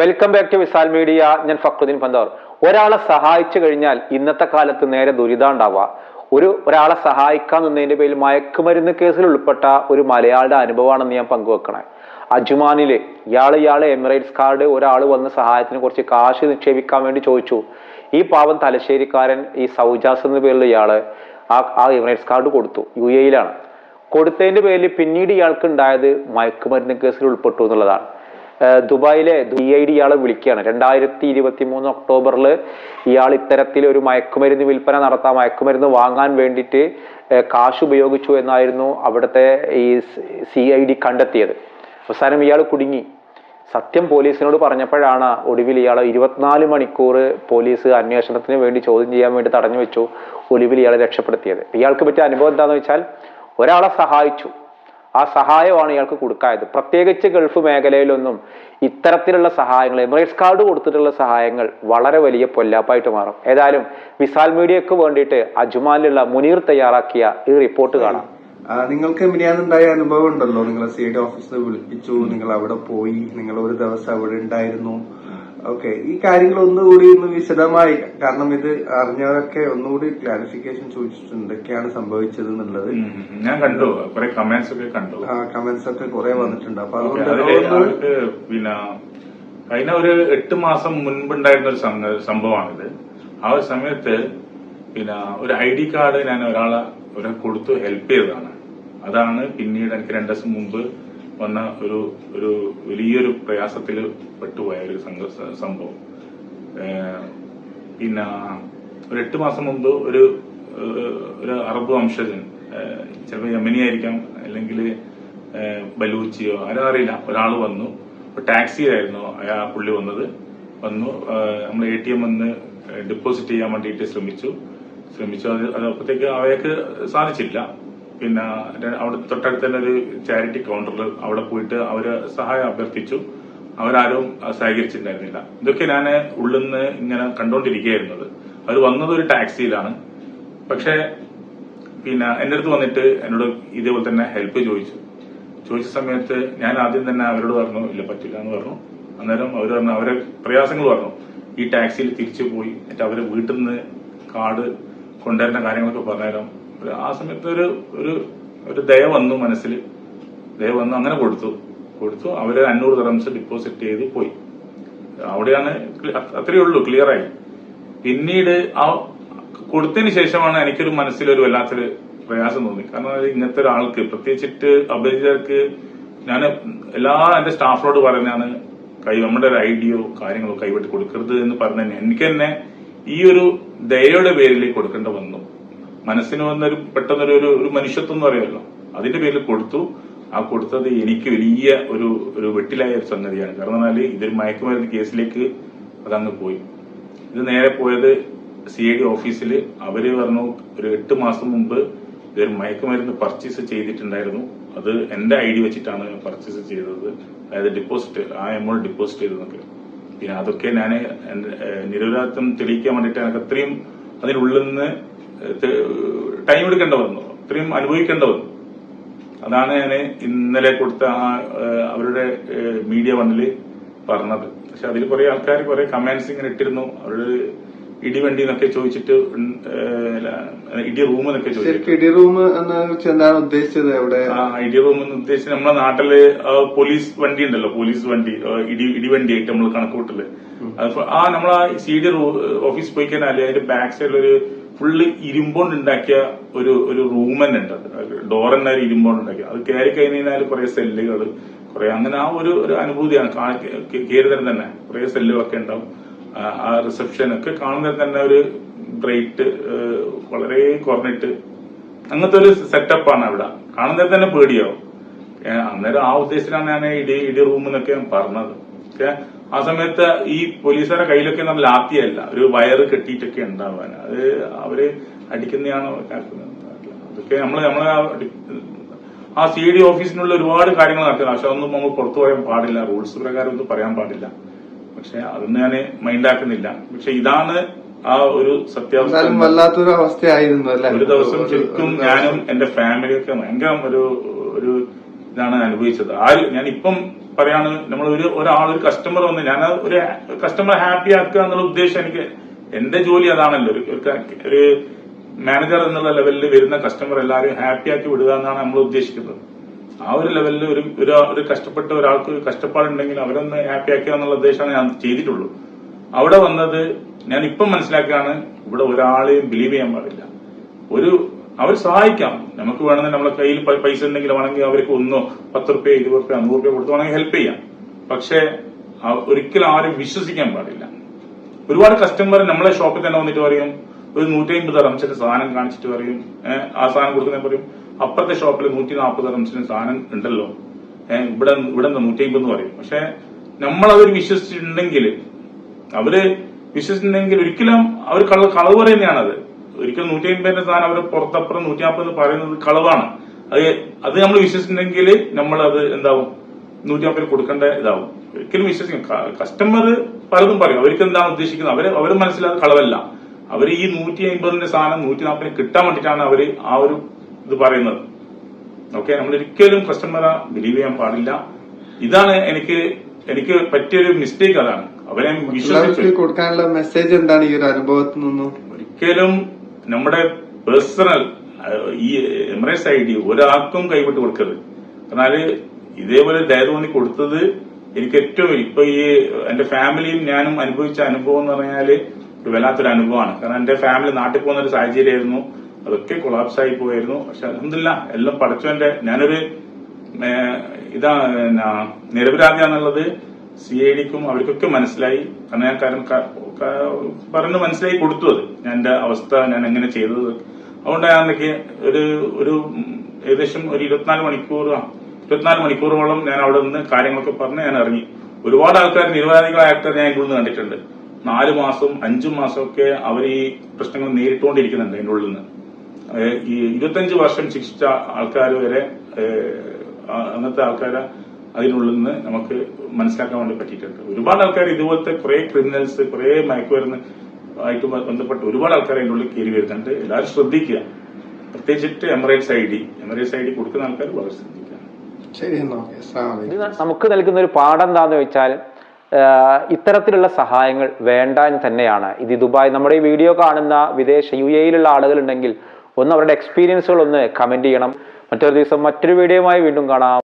Welcome back to Visal media ഞാൻ ഫക്രുദ്ദീൻ പന്തോർ. ഒരാളെ സഹായിച്ചു കഴിഞ്ഞാൽ ഇന്നത്തെ കാലത്ത് നേരെ ദുരിതം ഉണ്ടാവുക ഒരു ഒരാളെ സഹായിക്കാൻ നിന്നതിന്റെ പേരിൽ മയക്കുമരുന്ന് കേസിൽ ഉൾപ്പെട്ട ഒരു മലയാളിയുടെ അനുഭവമാണെന്ന് ഞാൻ പങ്കുവെക്കണേ. അജുമാനിൽ ഇയാൾ ഇയാളെ എമിറേറ്റ്സ് കാർഡ് ഒരാൾ വന്ന് സഹായത്തിന് കുറച്ച് കാശ് നിക്ഷേപിക്കാൻ വേണ്ടി ചോദിച്ചു. ഈ പാവം തലശ്ശേരിക്കാരൻ ഈ സൗജാസ് എന്ന പേരിലുള്ള ഇയാൾ ആ ആ എമിറേറ്റ്സ് കാർഡ് കൊടുത്തു. യു എയിലാണ് കൊടുത്തതിന്റെ പേരിൽ പിന്നീട് ഇയാൾക്ക് ഉണ്ടായത് മയക്കുമരുന്ന് കേസിൽ ഉൾപ്പെട്ടു എന്നുള്ളതാണ്. ദുബായിലെ ഡി ഐ ഡി ഇയാളെ വിളിക്കുകയാണ്. രണ്ടായിരത്തി ഇരുപത്തി മൂന്ന് ഒക്ടോബറിൽ ഇയാൾ ഇത്തരത്തിൽ ഒരു മയക്കുമരുന്ന് വിൽപ്പന നടത്താം മയക്കുമരുന്ന് വാങ്ങാൻ വേണ്ടിയിട്ട് കാശ് ഉപയോഗിച്ചു എന്നായിരുന്നു അവിടുത്തെ ഈ സി ഐ ഡി കണ്ടെത്തിയത്. അവസാനം ഇയാൾ കുടുങ്ങി. സത്യം പോലീസിനോട് പറഞ്ഞപ്പോഴാണ് ഒടുവിൽ ഇയാൾ ഇരുപത്തിനാല് മണിക്കൂർ പോലീസ് അന്വേഷണത്തിന് വേണ്ടി ചോദ്യം ചെയ്യാൻ വേണ്ടി തടഞ്ഞു വെച്ചു ഒടുവിൽ ഇയാളെ രക്ഷപ്പെടുത്തിയത്. ഇയാൾക്ക് പറ്റിയ അനുഭവം എന്താണെന്ന് വെച്ചാൽ ഒരാളെ സഹായിച്ചു. ആ സഹായമാണ് ഇയാൾക്ക് കൊടുക്കായത്. പ്രത്യേകിച്ച് ഗൾഫ് മേഖലയിലൊന്നും ഇത്തരത്തിലുള്ള സഹായങ്ങൾ എമിറേറ്റ്സ് കാർഡ് കൊടുത്തിട്ടുള്ള സഹായങ്ങൾ വളരെ വലിയ പൊല്ലാപ്പായിട്ട് മാറും. ഏതായാലും വിസാൽ മീഡിയക്ക് വേണ്ടിയിട്ട് അജ്മാനിലുള്ള മുനീർ തയ്യാറാക്കിയ ഈ റിപ്പോർട്ട് കാണാം. നിങ്ങൾക്ക് മിനിയാന്നുണ്ടായ അനുഭവം ഉണ്ടല്ലോ? നിങ്ങളെ സി ഡി ഓഫീസിൽ വിളിപ്പിച്ചു നിങ്ങൾ അവിടെ പോയി നിങ്ങൾ ഒരു ദിവസം അവിടെ ഉണ്ടായിരുന്നു. ഓക്കെ ഈ കാര്യങ്ങൾ ഒന്നുകൂടി ഒന്ന് വിശദമായി കാരണം ഇത് അറിഞ്ഞവരൊക്കെ ഒന്നുകൂടി ക്ലാരിഫിക്കേഷൻ ചോദിച്ചിട്ടുണ്ട് എന്തൊക്കെയാണ് സംഭവിച്ചത് എന്നുള്ളത്. ഞാൻ കണ്ടു കുറെ കമന്റ്സ് ഒക്കെ കണ്ടു. ആ കമന്റ്സ് ഒക്കെ കുറെ വന്നിട്ടുണ്ട്. അപ്പൊ അതുകൊണ്ട് പിന്നെ കഴിഞ്ഞ ഒരു എട്ട് മാസം മുൻപുണ്ടായിരുന്ന ഒരു സംഭവമാണിത്. ആ ഒരു സമയത്ത് പിന്നെ ഒരു ഐ ഡി കാർഡ് ഞാൻ ഒരാളെ ഒരാൾ കൊടുത്തു ഹെൽപ്പ് ചെയ്തതാണ്. അതാണ് പിന്നീട് എനിക്ക് രണ്ടു ദിവസം മുമ്പ് വന്ന ഒരു ഒരു വലിയൊരു പ്രയാസത്തിൽ പെട്ടുപോയ ഒരു സംഭവം. പിന്നെ ഒരു എട്ട് മാസം മുമ്പ് ഒരു ഒരു അറബ് വംശജൻ ചിലപ്പോൾ യമനി ആയിരിക്കാം അല്ലെങ്കിൽ ബലൂച്ചിയോ ആരും അറിയില്ല. ഒരാൾ വന്നു. ടാക്സിയിലായിരുന്നു ആ പുള്ളി വന്നത്. വന്നു നമ്മൾ എ ടി എം വന്ന് ഡെപ്പോസിറ്റ് ചെയ്യാൻ വേണ്ടിയിട്ട് ശ്രമിച്ചു. ശ്രമിച്ചു. അത് അതപ്പോഴത്തേക്ക് അവയൊക്കെ സാധിച്ചില്ല. പിന്നെ അവിടെ തൊട്ടടുത്ത് തന്നെ ഒരു ചാരിറ്റി കൗണ്ടറിൽ അവിടെ പോയിട്ട് അവർ സഹായം അഭ്യർത്ഥിച്ചു. അവരാരും സഹകരിച്ചിട്ടുണ്ടായിരുന്നില്ല. ഇതൊക്കെ ഞാൻ ഉള്ളിൽ നിന്ന് ഇങ്ങനെ കണ്ടുകൊണ്ടിരിക്കുകയായിരുന്നത് അവർ വന്നത് ഒരു ടാക്സിയിലാണ്. പക്ഷേ പിന്നെ എന്റെ അടുത്ത് വന്നിട്ട് എന്നോട് ഇതേപോലെ തന്നെ ഹെൽപ്പ് ചോദിച്ചു. ചോദിച്ച സമയത്ത് ഞാൻ ആദ്യം തന്നെ അവരോട് പറഞ്ഞു ഇല്ല പറ്റില്ല എന്ന് പറഞ്ഞു. അന്നേരം അവർ പറഞ്ഞു അവരെ പ്രയാസങ്ങൾ പറഞ്ഞു. ഈ ടാക്സിയിൽ തിരിച്ചു പോയി എന്നിട്ട് അവരെ വീട്ടിൽ നിന്ന് കാർഡ് കൊണ്ടുവരുന്ന കാര്യങ്ങളൊക്കെ പറഞ്ഞുതരാം ഒരു ആ സമയത്ത് ഒരു ഒരു ഒരു ദയ വന്നു മനസ്സിൽ. ദയ വന്നു അങ്ങനെ കൊടുത്തു. കൊടുത്തു. അവർ അഞ്ഞൂറ് ദറംസ് ഡിപ്പോസിറ്റ് ചെയ്ത് പോയി. അവിടെയാണ് അത്രയേ ഉള്ളൂ ക്ലിയർ ആയി. പിന്നീട് ആ കൊടുത്തതിന് ശേഷമാണ് എനിക്കൊരു മനസ്സിലൊരു വല്ലാത്തൊരു പ്രയാസം തോന്നി. കാരണം ഇങ്ങനത്തെ ഒരാൾക്ക് പ്രത്യേകിച്ചിട്ട് അഭിജിതർക്ക് ഞാൻ എല്ലാ എന്റെ സ്റ്റാഫിനോട് പറയുന്നതാണ് കൈ നമ്മുടെ ഒരു ഐഡിയോ കാര്യങ്ങളോ കൈവിട്ട് കൊടുക്കരുത് എന്ന് പറഞ്ഞു എനിക്ക് തന്നെ ഈ ഒരു ദയയുടെ പേരിൽ കൊടുക്കേണ്ട വന്നു. മനസ്സിന് വന്നൊരു പെട്ടെന്നൊരു ഒരു ഒരു മനുഷ്യത്വം എന്ന് പറയുമല്ലോ. അതിന്റെ പേരിൽ കൊടുത്തു. ആ കൊടുത്തത് എനിക്ക് വലിയ ഒരു ഒരു വെട്ടിലായ ഒരു സംഗതിയാണ്. കാരണം എന്നാൽ ഇതൊരു മയക്കുമരുന്ന് കേസിലേക്ക് അതങ്ങ് പോയി. ഇത് നേരെ പോയത് സി ഐ ഡി ഓഫീസിൽ അവർ പറഞ്ഞു ഒരു എട്ട് മാസം മുമ്പ് ഇതൊരു മയക്കുമരുന്ന് പർച്ചേസ് ചെയ്തിട്ടുണ്ടായിരുന്നു. അത് എന്റെ ഐ ഡി വെച്ചിട്ടാണ് പർച്ചേസ് ചെയ്തത്. അതായത് ഡിപ്പോസിറ്റ് ആ എമൗണ്ട് ഡിപ്പോസിറ്റ് ചെയ്തതൊക്കെ. പിന്നെ അതൊക്കെ ഞാൻ നിരപരാധിത്വം തെളിയിക്കാൻ വേണ്ടിയിട്ട് എനിക്ക് അത്രയും അതിനുള്ളിൽ നിന്ന് ടൈം എടുക്കേണ്ട വന്നു. ഇത്രയും അനുഭവിക്കേണ്ട വന്നു. അതാണ് ഞാൻ ഇന്നലെ കൊടുത്ത ആ അവരുടെ മീഡിയ വണ്ണിൽ പറഞ്ഞത്. പക്ഷെ അതിൽ കുറെ ആൾക്കാർ കുറെ കമന്റ്സ് ഇങ്ങനെ ഇട്ടിരുന്നു. അവരുടെ ഇടിവണ്ടി എന്നൊക്കെ ചോദിച്ചിട്ട് ഇടി റൂം എന്നൊക്കെ ചോദിച്ചിട്ട്. ഇടി റൂം എന്താണ് ഉദ്ദേശിച്ചത് എവിടെ ആ ഇടി റൂം എന്ന് ഉദ്ദേശിച്ച് നമ്മുടെ നാട്ടിൽ പോലീസ് വണ്ടി ഉണ്ടല്ലോ പോലീസ് വണ്ടി ഇടി ഇടിവണ്ടി ആയിട്ട് നമ്മൾ കണക്കൂട്ടിൽ അത് ആ നമ്മൾ ആ സി ഡി ഓഫീസ് പോയി കഴിഞ്ഞാൽ അതിന്റെ ബാക്ക് സൈഡിൽ ഒരു ഫുള്ള് ഇരുമ്പോണ്ട് ഉണ്ടാക്കിയ ഒരു ഒരു റൂം തന്നെ ഉണ്ട് ഡോർ തന്നെ ഇരുമ്പോണ്ട് ഉണ്ടാക്കിയ അത് കയറി കഴിഞ്ഞാൽ കുറെ സെല്ലുകൾ കുറെ അങ്ങനെ ആ ഒരു ഒരു അനുഭൂതിയാണ്. കയറി തരം തന്നെ. കുറെ സെല്ലുകളൊക്കെ ഉണ്ടാവും. ആ, റിസപ്ഷൻ ഒക്കെ കാണുന്നതിന് തന്നെ ഒരു ബ്രൈറ്റ് വളരെ കുറഞ്ഞിട്ട് അങ്ങനത്തെ ഒരു സെറ്റപ്പാണ് അവിടെ. കാണുന്നതിന് തന്നെ പേടിയാവും. അന്നേരം ആ ഉദ്ദേശത്തിലാണ് ഞാൻ ഇടി ഇടി റൂം എന്നൊക്കെ പറഞ്ഞത്. പക്ഷെ ആ സമയത്ത് ഈ പോലീസുകാരുടെ കയ്യിലൊക്കെ നമ്മൾ ലാത്തിയല്ല ഒരു വയറ് കെട്ടിയിട്ടൊക്കെ ഉണ്ടാവാൻ. അത് അവർ അടിക്കുന്നതാണോ? അതൊക്കെ നമ്മൾ നമ്മളെ ആ സി ഡി ഓഫീസിനുള്ള ഒരുപാട് കാര്യങ്ങൾ നടക്കുന്നത് പക്ഷെ അതൊന്നും നമ്മൾ പുറത്തു പറയാൻ പാടില്ല. റൂൾസ് പ്രകാരം ഒന്നും പറയാൻ പാടില്ല. പക്ഷെ അതൊന്നും ഞാൻ മൈൻഡാക്കുന്നില്ല പക്ഷെ ഇതാണ് ആ ഒരു സത്യാവസ്ഥ. വല്ലാത്തൊരു അവസ്ഥയായിരുന്നു അല്ലെ? ഒരു ദിവസം ശരിക്കും ഞാനും എന്റെ ഫാമിലിയൊക്കെ ഭയങ്കര ഒരു ഒരു ഇതാണ് അനുഭവിച്ചത്. ആ ഞാൻ ഇപ്പം പറയാണ് നമ്മൾ ഒരു ഒരാൾ ഒരു കസ്റ്റമർ വന്ന് ഞാൻ ഒരു കസ്റ്റമർ ഹാപ്പി ആക്കുക എന്നുള്ള ഉദ്ദേശം എനിക്ക് എന്റെ ജോലി അതാണല്ലോ. ഒരു മാനേജർ എന്നുള്ള ലെവലിൽ വരുന്ന കസ്റ്റമർ എല്ലാവരും ഹാപ്പി ആക്കി വിടുക എന്നാണ് നമ്മൾ ഉദ്ദേശിക്കുന്നത്. ആ ഒരു ലെവലിൽ ഒരു ഒരു കഷ്ടപ്പെട്ട ഒരാൾക്ക് കഷ്ടപ്പാടുണ്ടെങ്കിൽ അവരൊന്ന് ഹാപ്പി ആക്കുക എന്നുള്ള ഉദ്ദേശമാണ് ഞാൻ ചെയ്തിട്ടുള്ളൂ. അവിടെ വന്നത് ഞാൻ ഇപ്പം മനസ്സിലാക്കുകയാണ് ഇവിടെ ഒരാളെയും ബിലീവ് ചെയ്യാൻ പാടില്ല. ഒരു അവർ സഹായിക്കാം. നമുക്ക് വേണമെങ്കിൽ നമ്മളെ കയ്യിൽ പൈസ ഉണ്ടെങ്കിൽ വേണമെങ്കിൽ അവർക്ക് ഒന്നോ പത്ത് റുപ്യ ഇരുപത് റുപ്യ നൂറ് റുപ്യ കൊടുത്ത് വേണമെങ്കിൽ ഹെൽപ്പ് ചെയ്യാം. പക്ഷേ ഒരിക്കലും ആരും വിശ്വസിക്കാൻ പാടില്ല. ഒരുപാട് കസ്റ്റമർ നമ്മളെ ഷോപ്പിൽ തന്നെ വന്നിട്ട് പറയും ഒരു നൂറ്റി അമ്പത് റംസിന്റെ സാധനം കാണിച്ചിട്ട് പറയും ആ സാധനം കൊടുക്കുന്ന പറയും അപ്പുറത്തെ ഷോപ്പിൽ നൂറ്റി നാൽപ്പത് റംസിന് സാധനം ഉണ്ടല്ലോ. ഇവിടെ ഇവിടെ നൂറ്റി അമ്പത് എന്ന് പറയും. പക്ഷെ നമ്മളവർ വിശ്വസിച്ചിട്ടുണ്ടെങ്കിൽ അവർ വിശ്വസിച്ചിട്ടുണ്ടെങ്കിൽ ഒരിക്കലും അവർ കളവ് കളവ് പറയുന്നതാണത് ഒരിക്കലും നൂറ്റി അമ്പതിന്റെ സാധനം അവർ പുറത്തപ്പുറം നൂറ്റി നാൽപ്പത് പറയുന്നത് കളവാണ്. അത് അത് നമ്മൾ വിശ്വസിച്ചിട്ടുണ്ടെങ്കിൽ നമ്മൾ അത് എന്താവും? നൂറ്റി നാൽപ്പത് കൊടുക്കേണ്ട ഇതാവും. ഒരിക്കലും വിശ്വസിക്കും. കസ്റ്റമർ പലതും പറയും. അവർക്ക് എന്താണ് ഉദ്ദേശിക്കുന്നത്? അവർ അവർ മനസ്സിലാകുന്ന കളവല്ല. അവർ ഈ നൂറ്റി അമ്പതിന്റെ സാധനം നൂറ്റി നാൽപ്പതിന് കിട്ടാൻ വേണ്ടിയിട്ടാണ് അവർ ആ ഒരു ഇത് പറയുന്നത്. ഓക്കെ നമ്മൾ ഒരിക്കലും കസ്റ്റമറെ ബിലീവ് ചെയ്യാൻ പാടില്ല. ഇതാണ് എനിക്ക് എനിക്ക് പറ്റിയൊരു മിസ്റ്റേക്ക് അതാണ്. അവരെ വിശ്വസിച്ചു കൊടുക്കാനുള്ള മെസ്സേജ് എന്താണ് ഈ ഒരു അനുഭവത്തിൽ നിന്നും? ഒരിക്കലും നമ്മുടെ പേഴ്സണൽ ഈ എമറേറ്റ്സ് ഐ ഡി ഒരാൾക്കും കൈവിട്ട് കൊടുക്കരുത്. എന്നാൽ ഇതേപോലെ ദയതോന്നി കൊടുത്തത് എനിക്ക് ഏറ്റവും ഇപ്പൊ ഈ എന്റെ ഫാമിലിയും ഞാനും അനുഭവിച്ച അനുഭവം എന്ന് പറഞ്ഞാൽ ഒരു വല്ലാത്തൊരു അനുഭവമാണ്. കാരണം എന്റെ ഫാമിലി നാട്ടിൽ പോകുന്ന ഒരു സാഹചര്യമായിരുന്നു. അതൊക്കെ കൊളാപ്സ് ആയി പോയിരുന്നു പക്ഷെ അലഹമില്ല എല്ലാം പഠിച്ചവന്റെ ഞാനൊരു ഇതാ നിരപരാധിയാന്നുള്ളത് സി ഐ ഡിക്കും അവർക്കൊക്കെ മനസ്സിലായി. കാരണം ഞാൻ കാരണം പറഞ്ഞ് മനസ്സിലായി കൊടുത്തു അത്. ഞാൻ എന്റെ അവസ്ഥ ഞാൻ എങ്ങനെ ചെയ്തത്. അതുകൊണ്ട് ഞാൻ എനിക്ക് ഒരു ഒരു ഏകദേശം ഒരു ഇരുപത്തിനാല് മണിക്കൂർ ഇരുപത്തിനാല് മണിക്കൂറോളം ഞാൻ അവിടെ നിന്ന് കാര്യങ്ങളൊക്കെ പറഞ്ഞ് ഞാൻ ഇറങ്ങി. ഒരുപാട് ആൾക്കാർ നിരവധികളായ ആൾക്കാർ ഞാൻ ഇവിടെ നിന്ന് കണ്ടിട്ടുണ്ട്. നാല് മാസം അഞ്ചു മാസമൊക്കെ അവർ ഈ പ്രശ്നങ്ങൾ നേരിട്ടുകൊണ്ടിരിക്കുന്നുണ്ട് അതിന്റെ ഉള്ളിൽ നിന്ന്. ഈ ഇരുപത്തഞ്ച് വർഷം ശിക്ഷിച്ച ആൾക്കാർ വരെ അന്നത്തെ ആൾക്കാരെ അതിനുള്ളിൽ നിന്ന് നമുക്ക് മനസ്സിലാക്കാൻ വേണ്ടി പറ്റിയിട്ടുണ്ട്. ഒരുപാട് ആൾക്കാർ ഇതുപോലത്തെ കുറെ ക്രിമിനൽസ് കുറെ മയക്കുമരുന്ന് ആയിട്ട് ബന്ധപ്പെട്ട് ഒരുപാട് ആൾക്കാർ അതിന്റെ ഉള്ളിൽ കയറി വരുന്നുണ്ട്. എല്ലാവരും ശ്രദ്ധിക്കുക. പ്രത്യേകിച്ചിട്ട് Emirates I D Emirates I D കൊടുക്കുന്ന ആൾക്കാർ വളരെ ശ്രദ്ധിക്കുക. നമുക്ക് നൽകുന്ന ഒരു പാഠം എന്താന്ന് വെച്ചാൽ ഇത്തരത്തിലുള്ള സഹായങ്ങൾ വേണ്ട എന്ന് തന്നെയാണ്. ഇത് ദുബായ് നമ്മുടെ ഈ വീഡിയോ കാണുന്ന വിദേശ യു എയിലുള്ള ആളുകൾ ഉണ്ടെങ്കിൽ ഒന്ന് അവരുടെ എക്സ്പീരിയൻസുകൾ ഒന്ന് കമന്റ് ചെയ്യണം. മറ്റൊരു ദിവസം മറ്റൊരു വീഡിയോയുമായി വീണ്ടും കാണാം.